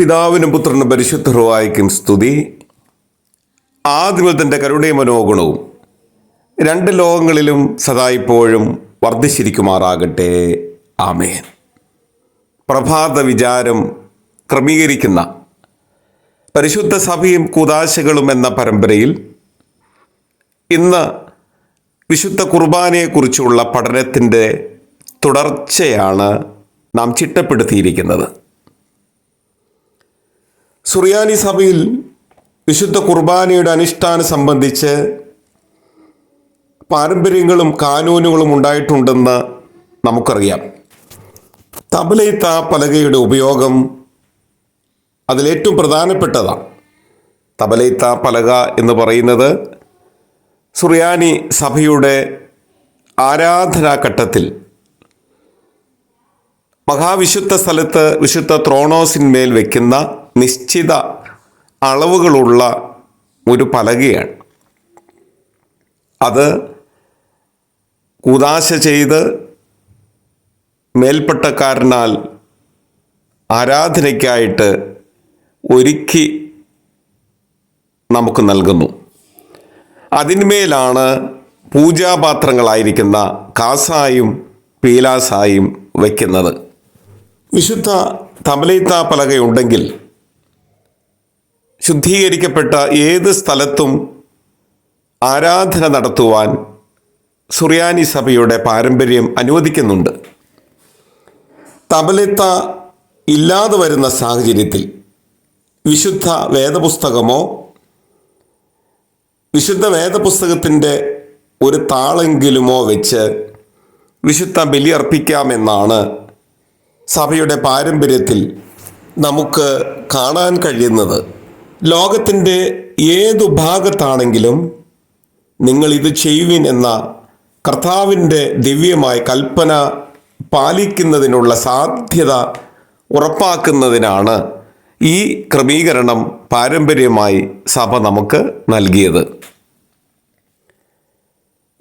പിതാവിനും പുത്രനും പരിശുദ്ധറുവായിക്കും സ്തുതി. ആദ്യമൽ തന്റെ കരുണയും മനോഗുണവും രണ്ട് ലോകങ്ങളിലും സദാ ഇപ്പോഴും വർദ്ധിച്ചിരിക്കുമാറാകട്ടെ. ആമേൻ. പ്രഭാത വിചാരം ക്രമീകരിക്കുന്ന പരിശുദ്ധ സഭയും കൂതാശകളും എന്ന പരമ്പരയിൽ ഇന്ന് വിശുദ്ധ കുർബാനയെക്കുറിച്ചുള്ള പഠനത്തിന്റെ തുടർച്ചയാണ് നാം ചിട്ടപ്പെടുത്തിയിരിക്കുന്നത്. സുറിയാനി സഭയിൽ വിശുദ്ധ കുർബാനയുടെ അനുഷ്ഠാനം സംബന്ധിച്ച് പാരമ്പര്യങ്ങളും കാനൂനുകളും ഉണ്ടായിട്ടുണ്ടെന്ന് നമുക്കറിയാം. തബലയിത്ത പലകയുടെ ഉപയോഗം അതിലേറ്റവും പ്രധാനപ്പെട്ടതാണ്. തബലയിത്ത പലക എന്ന് പറയുന്നത് സുറിയാനി സഭയുടെ ആരാധനാഘട്ടത്തിൽ മഹാവിശുദ്ധ സ്ഥലത്ത് വിശുദ്ധ ത്രോണോസിന്മേൽ വയ്ക്കുന്ന നിശ്ചിത അളവുകളുള്ള ഒരു പലകയാണ്. അത് കൂതാശ ചെയ്ത് മേൽപ്പെട്ടക്കാരനാൽ ആരാധനയ്ക്കായിട്ട് ഒരുക്കി നമുക്ക് നൽകുന്നു. അതിന്മേലാണ് പൂജാപാത്രങ്ങളായിരിക്കുന്ന കാസായും പീലാസായും വയ്ക്കുന്നത് വിശുദ്ധ തബലയിത്ത പലകയുണ്ടെങ്കിൽ ശുദ്ധീകരിക്കപ്പെട്ട ഏത് സ്ഥലത്തും ആരാധന നടത്തുവാൻ സുറിയാനി സഭയുടെ പാരമ്പര്യം അനുവദിക്കുന്നുണ്ട്. തബലത്ത ഇല്ലാതെ വരുന്ന സാഹചര്യത്തിൽ വിശുദ്ധ വേദപുസ്തകമോ വിശുദ്ധ വേദപുസ്തകത്തിന്റെ ഒരു താളെങ്കിലുമോ വെച്ച് വിശുദ്ധ ബലി അർപ്പിക്കാമെന്നാണ് സഭയുടെ പാരമ്പര്യത്തിൽ നമുക്ക് കാണാൻ കഴിയുന്നത്. ലോകത്തിന്റെ ഏതു ഭാഗത്താണെങ്കിലും നിങ്ങൾ ഇത് ചെയ്യുവിൻ എന്ന കർത്താവിന്റെ ദിവ്യമായ കൽപ്പന പാലിക്കുന്നതിനുള്ള സാധ്യത ഉറപ്പാക്കുന്നതിനാണ് ഈ ക്രമീകരണം പാരമ്പര്യമായി സഭ നമുക്ക് നൽകിയത്.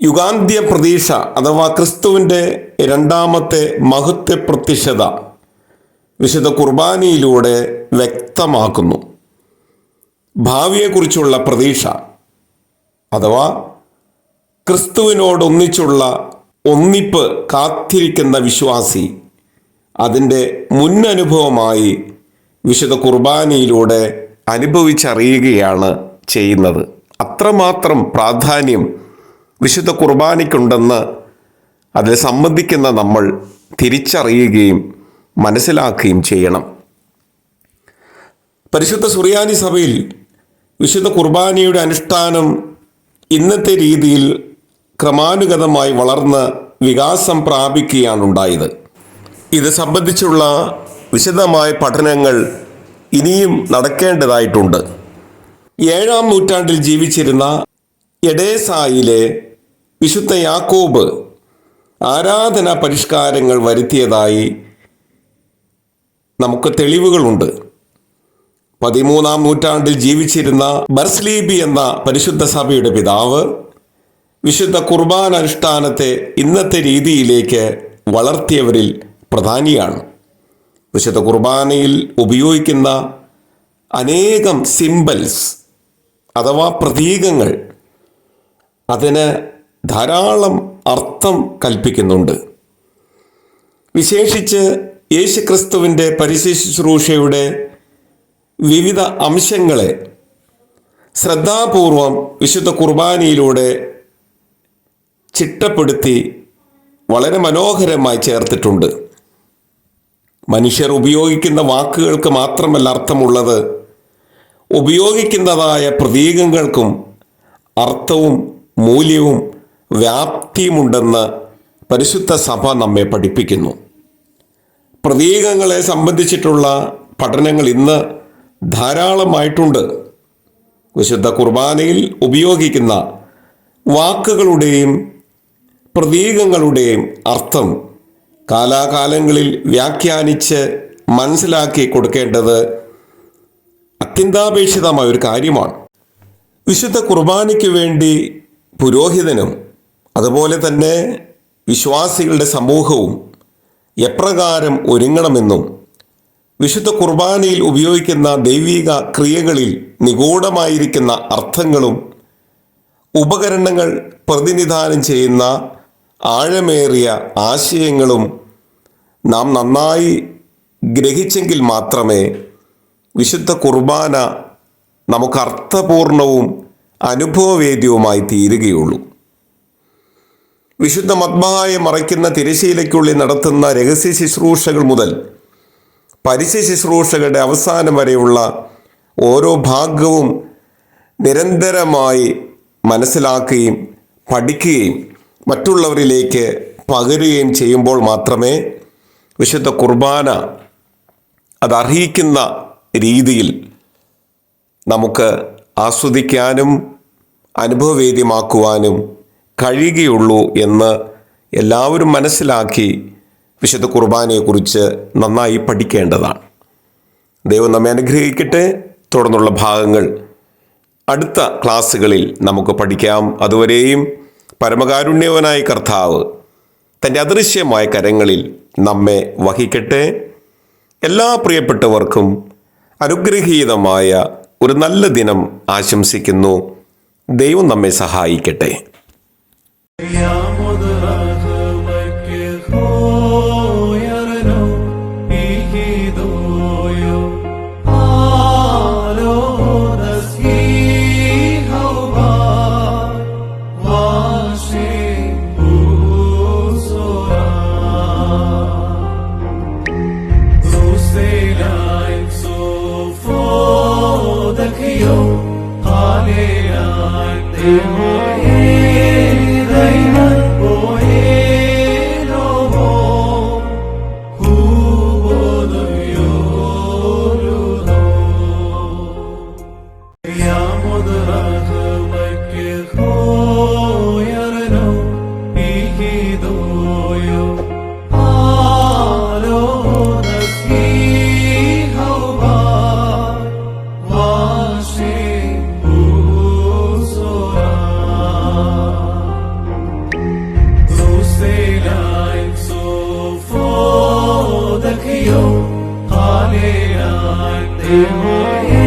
യുഗാന്ത്യ പ്രതീക്ഷ അഥവാ ക്രിസ്തുവിന്റെ രണ്ടാമത്തെ മഹത്വ പ്രത്യക്ഷത വിശുദ്ധ കുർബാനയിലൂടെ വ്യക്തമാക്കുന്നു. ഭാവിയെക്കുറിച്ചുള്ള പ്രതീക്ഷ അഥവാ ക്രിസ്തുവിനോടൊന്നിച്ചുള്ള ഒന്നിപ്പ് കാത്തിരിക്കുന്ന വിശ്വാസി അതിന്റെ മുന്നനുഭവമായി വിശുദ്ധ കുർബാനയിലൂടെ അനുഭവിച്ചറിയുകയാണ് ചെയ്യുന്നത്. അത്രമാത്രം പ്രാധാന്യം വിശുദ്ധ കുർബാനയ്ക്കുണ്ടെന്ന് അതിൽ സംബന്ധിക്കുന്ന നമ്മൾ തിരിച്ചറിയുകയും മനസ്സിലാക്കുകയും ചെയ്യണം. പരിശുദ്ധ സുറിയാനി സഭയിൽ വിശുദ്ധ കുർബാനയുടെ അനുഷ്ഠാനം ഇന്നത്തെ രീതിയിൽ ക്രമാനുഗതമായി വളർന്ന് വികാസം പ്രാപിക്കുകയാണ് ഉണ്ടായത്. ഇത് സംബന്ധിച്ചുള്ള വിശദമായ പഠനങ്ങൾ ഇനിയും നടക്കേണ്ടതായിട്ടുണ്ട്. ഏഴാം നൂറ്റാണ്ടിൽ ജീവിച്ചിരുന്ന എഡേസായിലെ വിശുദ്ധ യാക്കോബ് ആരാധനാ പരിഷ്കാരങ്ങൾ വരുത്തിയതായി നമുക്ക് തെളിവുകളുണ്ട്. പതിമൂന്നാം നൂറ്റാണ്ടിൽ ജീവിച്ചിരുന്ന ബർസ്ലീബി എന്ന പരിശുദ്ധ സഭയുടെ പിതാവ് വിശുദ്ധ കുർബാന അനുഷ്ഠാനത്തെ ഇന്നത്തെ രീതിയിലേക്ക് വളർത്തിയവരിൽ പ്രധാനിയാണ്. വിശുദ്ധ കുർബാനയിൽ ഉപയോഗിക്കുന്ന അനേകം സിംബൽസ് അഥവാ പ്രതീകങ്ങൾ അതിന് ധാരാളം അർത്ഥം കൽപ്പിക്കുന്നുണ്ട്. വിശേഷിച്ച് യേശുക്രിസ്തുവിന്റെ പരിശുശ്രൂഷയുടെ വിവിധ അംശങ്ങളെ ശ്രദ്ധാപൂർവം വിശുദ്ധ കുർബാനയിലൂടെ ചിട്ടപ്പെടുത്തി വളരെ മനോഹരമായി ചേർത്തിട്ടുണ്ട്. മനുഷ്യർ ഉപയോഗിക്കുന്ന വാക്കുകൾക്ക് മാത്രമല്ല അർത്ഥമുള്ളത്. ഉപയോഗിക്കുന്നതായ പ്രതീകങ്ങൾക്കും അർത്ഥവും മൂല്യവും വ്യാപ്തിയുമുണ്ടെന്ന് പരിശുദ്ധ സഭ നമ്മെ പഠിപ്പിക്കുന്നു. പ്രതീകങ്ങളെ സംബന്ധിച്ചിട്ടുള്ള പഠനങ്ങൾ ഇന്ന് ധാരാളമായിട്ടുണ്ട്. വിശുദ്ധ കുർബാനയിൽ ഉപയോഗിക്കുന്ന വാക്കുകളുടെയും പ്രതീകങ്ങളുടെയും അർത്ഥം കാലാകാലങ്ങളിൽ വ്യാഖ്യാനിച്ച് മനസ്സിലാക്കി കൊടുക്കേണ്ടത് അത്യന്താപേക്ഷിതമായ ഒരു കാര്യമാണ്. വിശുദ്ധ കുർബാനയ്ക്ക് വേണ്ടി പുരോഹിതനും അതുപോലെ തന്നെ വിശ്വാസികളുടെ സമൂഹവും എപ്രകാരം ഒരുങ്ങണമെന്നും വിശുദ്ധ കുർബാനയിൽ ഉപയോഗിക്കുന്ന ദൈവിക ക്രിയകളിൽ നിഗൂഢമായിരിക്കുന്ന അർത്ഥങ്ങളും ഉപകരണങ്ങൾ പ്രതിനിധാനം ചെയ്യുന്ന ആഴമേറിയ ആശയങ്ങളും നാം നന്നായി ഗ്രഹിച്ചെങ്കിൽ മാത്രമേ വിശുദ്ധ കുർബാന നമുക്ക് അർത്ഥപൂർണവും അനുഭവവേദ്യവുമായി തീരുകയുള്ളൂ. വിശുദ്ധ മത്ബഹായെ മറയ്ക്കുന്ന തിരശീലയ്ക്കുള്ളിൽ നടത്തുന്ന രഹസ്യ ശുശ്രൂഷകൾ മുതൽ പരസ്യ ശുശ്രൂഷകളുടെ അവസാനം വരെയുള്ള ഓരോ ഭാഗവും നിരന്തരമായി മനസ്സിലാക്കുകയും പഠിക്കുകയും മറ്റുള്ളവരിലേക്ക് പകരുകയും ചെയ്യുമ്പോൾ മാത്രമേ വിശുദ്ധ കുർബാന അതർഹിക്കുന്ന രീതിയിൽ നമുക്ക് ആസ്വദിക്കാനും അനുഭവവേദ്യമാക്കുവാനും കഴിയുകയുള്ളൂ എന്ന് എല്ലാവരും മനസ്സിലാക്കി വിശുദ്ധ കുർബാനയെക്കുറിച്ച് നന്നായി പഠിക്കേണ്ടതാണ്. ദൈവം നമ്മെ അനുഗ്രഹിക്കട്ടെ. തുടർന്നുള്ള ഭാഗങ്ങൾ അടുത്ത ക്ലാസ്സുകളിൽ നമുക്ക് പഠിക്കാം. അതുവരെയും പരമകാരുണ്യവനായ കർത്താവ് തന്റെ അദൃശ്യമായ കരങ്ങളിൽ നമ്മെ വഹിക്കട്ടെ. എല്ലാ പ്രിയപ്പെട്ടവർക്കും അനുഗ്രഹീതമായ ഒരു നല്ല ദിനം ആശംസിക്കുന്നു. ദൈവം നമ്മെ സഹായിക്കട്ടെ. Amen. Hallelujah.